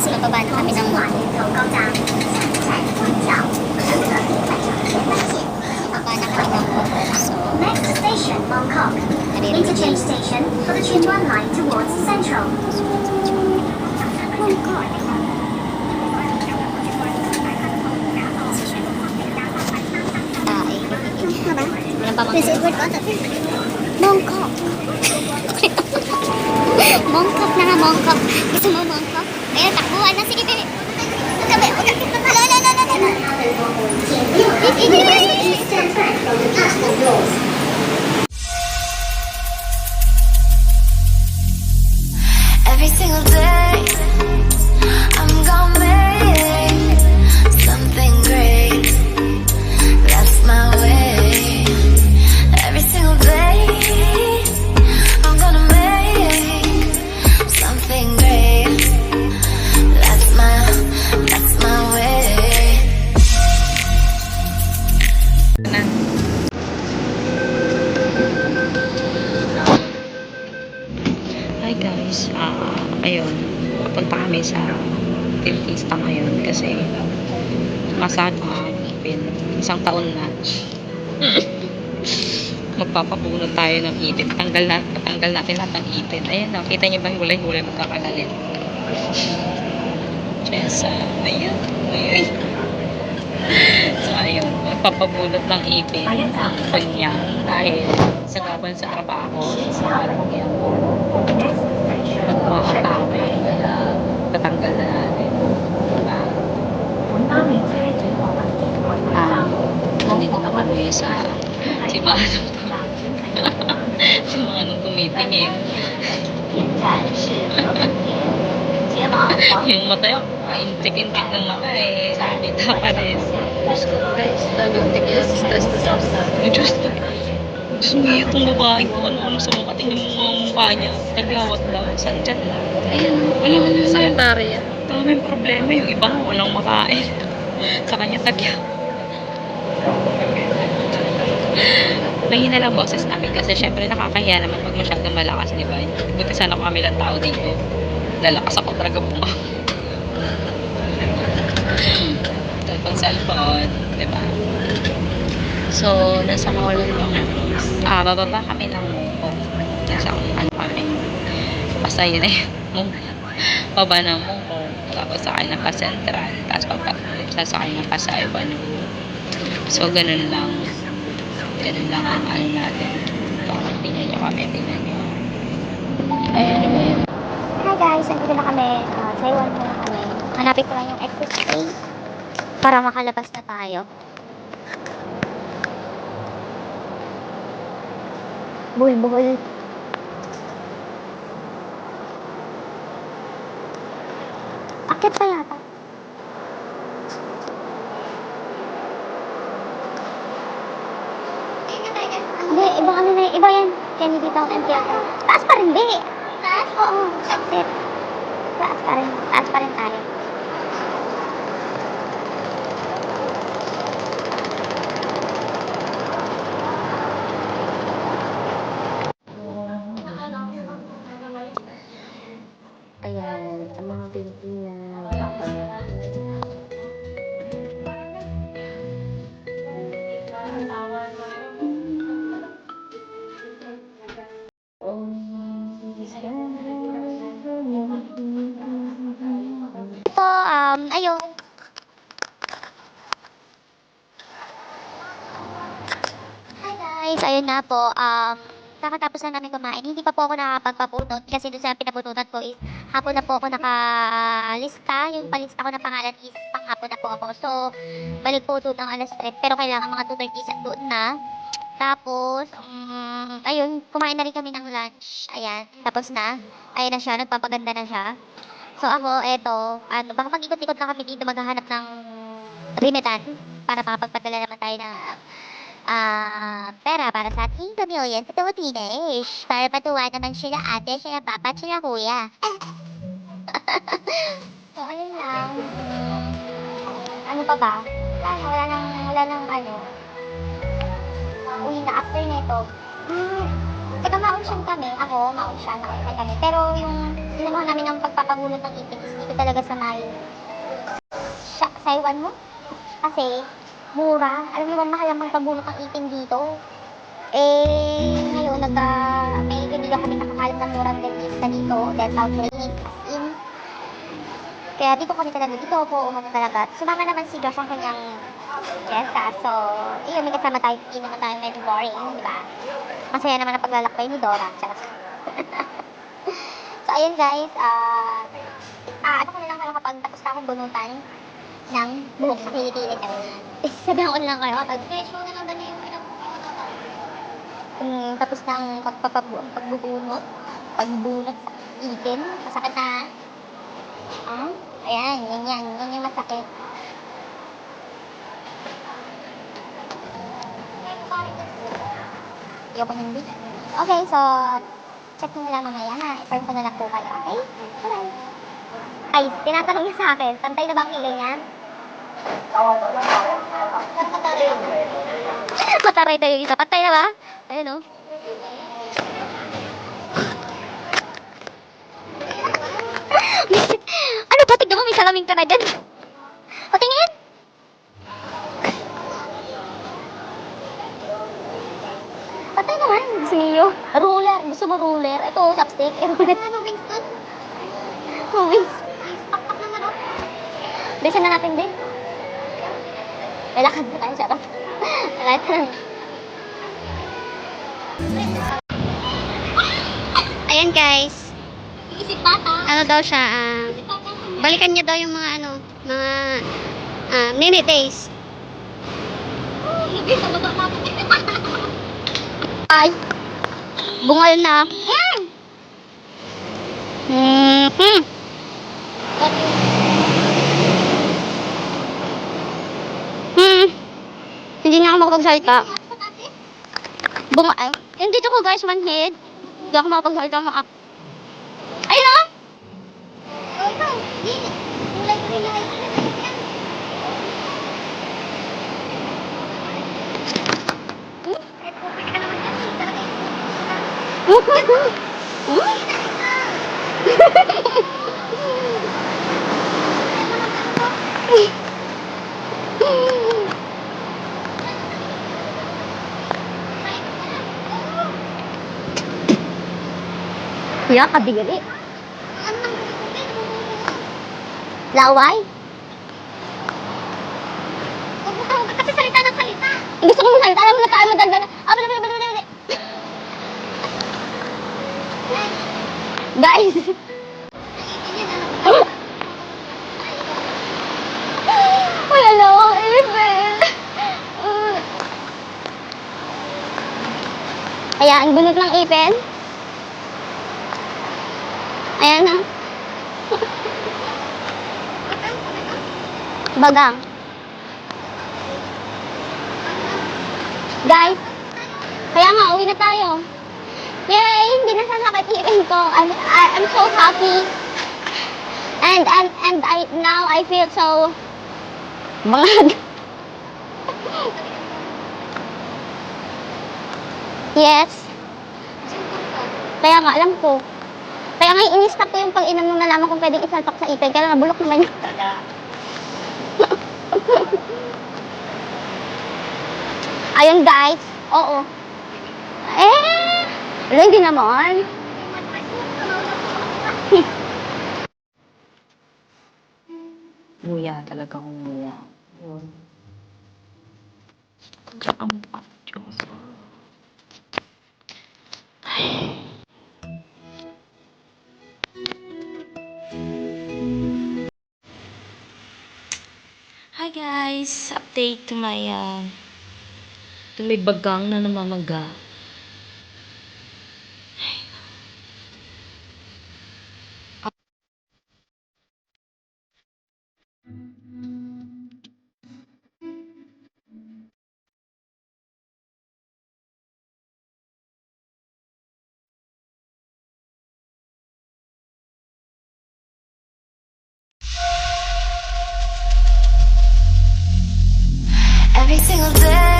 수라법안 합니다. Next station, Bangkok. Interchange station for the Chinwan line towards Central. Bangkok. Visit Wood Bangkok, Bangkok, na Bangkok, Mongkok. Gusto mo Bangkok. Ayun, takbuhan na. Sige, baby. Huwag kang la, la, la, la, la, la. Eastern track ayun, papunta kami sa dentista ngayon kasi masad ipin. Isang taon na. Magpapabunot tayo ng ipin. Tanggal, na, tanggal natin lahat ng ipin. Ayan o, kita niyo ba yung hulay-hulay magkakagalit? Yes, ah, ayun. Ayun. So, ayun, magpapabunot ng ipin kanya dahil sa gaban sa trabaho, sa araw yan magmakatawi kaya tatanggal na natin diba? ah nandito na kami sa si Manong si Manong tumitingin yung mata yung intik-intik ng mata eh sabi ta pa rin Guys, nag-tik yan. Stress na stress na. Diyos ko Mo itong babae ko ano ano sa mukha tingnan mo mga mukha niya naglawat daw saan dyan Ayun. ano ano Sa yan Ontario. Daming problema yung iba walang makain. Sa kanya tagya. Mahina lang boses namin kasi syempre nakakahiya naman pag masyadong malakas, di ba? Buti sana kami lang tao dito. Lalakas ako talaga bunga. Tapos cellphone, di ba? So, nasa mall. Ah, bababa kami ng Mungkok. Nasa ano kami. Basta yun eh. Baba ng Mungkok. Tapos sakay na pa Central. Tapos papa, sasakay na pa sa Ivan. So, ganun lang. Ganun lang ang ano natin. Ito, tingnan nyo kami. Tingnan nyo. Ayan, ano yun? Hi guys, nandito na kami. Uh, sa iwan muna kami. Hanapin ko lang yung exit space para makalabas na tayo. Bulbul. Akit pa yata. Hindi, iba kami na, iba yan. Kennedy Town and Theater. Taas pa rin, di. Taas? Oo. Taas pa rin. Taas pa rin tayo. Ayan, sa mga Pilipinas. Ito, um, ayun. Hi guys, ayun na po. Um, kakatapos lang namin kumain. Hindi pa po ako nakapagpapunot kasi doon sa pinapunutan ko is hapon na po ako nakalista. Yung palista ko na pangalan is panghapon na po ako. So, balik po doon ng alas 3. Pero kailangan mga 2.30 doon na. Tapos, um, ayun, kumain na rin kami ng lunch. Ayan, tapos na. Ayan na siya, nagpapaganda na siya. So ako, eto, ano, baka mag-ikot-ikot lang kami dito maghahanap ng rimitan para makapagpadala naman tayo ng ah pera para sa ating pamilya sa Pilipinas. Para patuwa naman sila ate, sila papa, sila kuya. ayun lang. Ano pa ba? Wala wala nang, wala nang ano. Uwi na after nito. Hmm, Taga Maunsyang kami, ako, Maunsyang, nakakita kami. Pero yung sinuha namin ng pagpapahulot ng ipin is dito talaga sa may Sha- Saiwan mo. Kasi, mura. Alam mo ba, mahal ang magpabulot ng ipin dito. Eh, ngayon, nagka, may binili kami nakakalap ng murang dentista dito, dental clinic, as in. Kaya dito kami talaga, dito ako umano talaga. Sumama naman si Josh ang kanyang Jessica. So, iyon, may kasama tayo, hindi naman tayo medyo boring, di ba? Masaya naman ang paglalakbay ni Dora. Charot. so, ayun guys, ah, ah, ano ko na lang kapag tapos na akong bunutan ng buhok sa kilikili ko. Sabihan ko lang kayo kapag mo na lang yung ano. Kung tapos na ang pagbubunot, pagbunot sa ipin, masakit na. Ah, ayan, yan yan, yan yung masakit. Ayoko hindi. Okay, so, check nyo lang mamaya ha. Inform ko na lang po kayo, okay? Alright. Ay, tinatanong niya sa akin, pantay na ba ang ilay niya? Mataray tayo yung isa. Pantay na ba? Ayun o. ano ba? Tignan mo, may salaming tanay din. Patingin! Patay naman. Gusto niyo? Ruler. Gusto mo ruler? Ito, chopstick. Eh, ruler. Ano, Winston? Oh, Winston. Ako. Bilisan na natin din. May lakad na tayo, charot. Alright. Ayan guys. Isip bata. Ano daw siya, ah, balikan niya daw yung mga ano, mga ah, mini days. Ay. Bungal na. Hmm. Hmm. Hmm. Hindi na ako makapagsalita. Bunga, ay. Yung dito ko guys, one head. Hindi ako makapagsalita. Maka... Ayun na! Kuya, kabigari. Laway? Kasi salita ng salita. Gusto ko magsalita. Alam mo na tayo madagdagan. Ah, bala, bala, bala, bala. Guys. Wala na akong ipin. Ayan, bunot ng ipin. Ayan na. Bagang. Guys, kaya nga, uwi na tayo. Yay! Hindi na sasakit yung ipin ko. I'm, I, I'm so happy. And, and, and I, now I feel so bangag. yes. Kaya nga, alam ko. Kaya nga, in-stop ko yung pag-inom nung nalaman kong pwedeng isalpak sa ipin. Kaya nabulok naman yun. Ayun guys. Oo. Eh, wala hindi naman. Nguya talaga kung nguya. Yun. Mukha. Diyos. Update to my uh, to may bagang na namamaga. Every single day